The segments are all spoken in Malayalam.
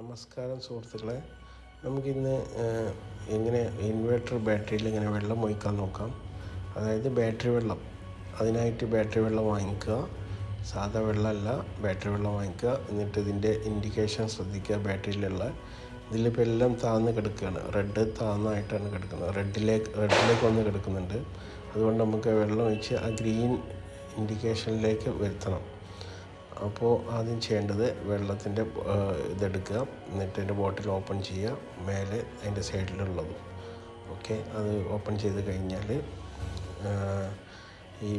നമസ്കാരം സുഹൃത്തുക്കളെ. നമുക്കിന്ന് എങ്ങനെ ഇൻവേർട്ടർ ബാറ്ററിയിൽ ഇങ്ങനെ വെള്ളം ഒഴിക്കാൻ നോക്കാം. അതായത് ബാറ്ററി വെള്ളം. അതിനായിട്ട് ബാറ്ററി വെള്ളം വാങ്ങിക്കുക. സാധാ വെള്ളമല്ല ബാറ്ററി വെള്ളം വാങ്ങിക്കുക. എന്നിട്ട് ഇതിന്റെ ഇൻഡിക്കേഷൻ ശ്രദ്ധിക്കുക ബാറ്ററിയിലുള്ള ഇതിലിപ്പോൾ എല്ലാം താഴ്ന്ന് കിടക്കുകയാണ്. റെഡ് താഴ്ന്നായിട്ടാണ് കിടക്കുന്നത്. റെഡിലേക്ക് റെഡിലേക്ക് വന്ന് കിടക്കുന്നുണ്ട്. അതുകൊണ്ട് നമുക്ക് വെള്ളം ഒഴിച്ച് ആ ഗ്രീൻ ഇൻഡിക്കേഷനിലേക്ക് വരുത്തണം. അപ്പോൾ ആദ്യം ചെയ്യേണ്ടത് വെള്ളത്തിന്റെ ഇതെടുക്കുക. എന്നിട്ട് അതിന്റെ ബോട്ടിൽ ഓപ്പൺ ചെയ്യുക. മേലെ അതിന്റെ സൈഡിലുള്ളത്. ഓക്കെ. അത് ഓപ്പൺ ചെയ്ത് കഴിഞ്ഞാൽ ഈ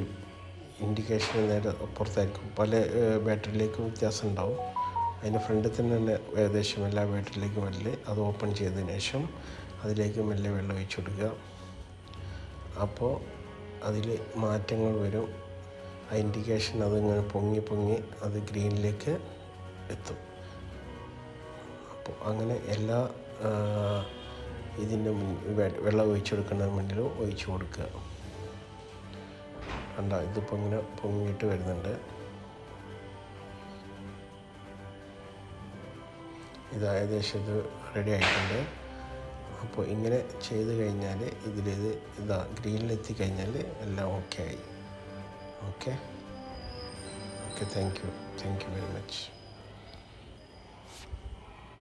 ഇൻഡിക്കേഷൻ നേരെ പുറത്തായിരിക്കും പല ബാറ്ററിയിലേക്കും വ്യത്യാസം ഉണ്ടാവും. അതിന്റെ ഫ്രണ്ടിൽ തന്നെ തന്നെ ഏകദേശം എല്ലാ ബാറ്ററിയിലേക്കും വല്ല് അത് ഓപ്പൺ ചെയ്തതിന് ശേഷം അതിലേക്ക് മെല്ലെ വെള്ളം ഒഴിച്ചു കൊടുക്കുക. അപ്പോൾ അതിൽ മാറ്റങ്ങൾ വരും. ആ ഇൻഡിക്കേഷൻ അതിങ്ങനെ പൊങ്ങി പൊങ്ങി അത് ഗ്രീനിലേക്ക് എത്തും. അപ്പോൾ അങ്ങനെ എല്ലാ ഇതിന്റെ വെള്ളം ഒഴിച്ചു കൊടുക്കുന്നതിന് മുന്നിലും ഒഴിച്ചു കൊടുക്കുക. കണ്ട ഇതിപ്പോൾ ഇങ്ങനെ പൊങ്ങിയിട്ട് വരുന്നുണ്ട്. ഇത് ഏകദേശം ഇത് റെഡി ആയിട്ടുണ്ട്. അപ്പോൾ ഇങ്ങനെ ചെയ്ത് കഴിഞ്ഞാൽ ഇതിലിത് ഇതാ ഗ്രീനിലെത്തി കഴിഞ്ഞാൽ എല്ലാം ഓക്കെ ആയി. okay? Okay thank you. Thank you very much.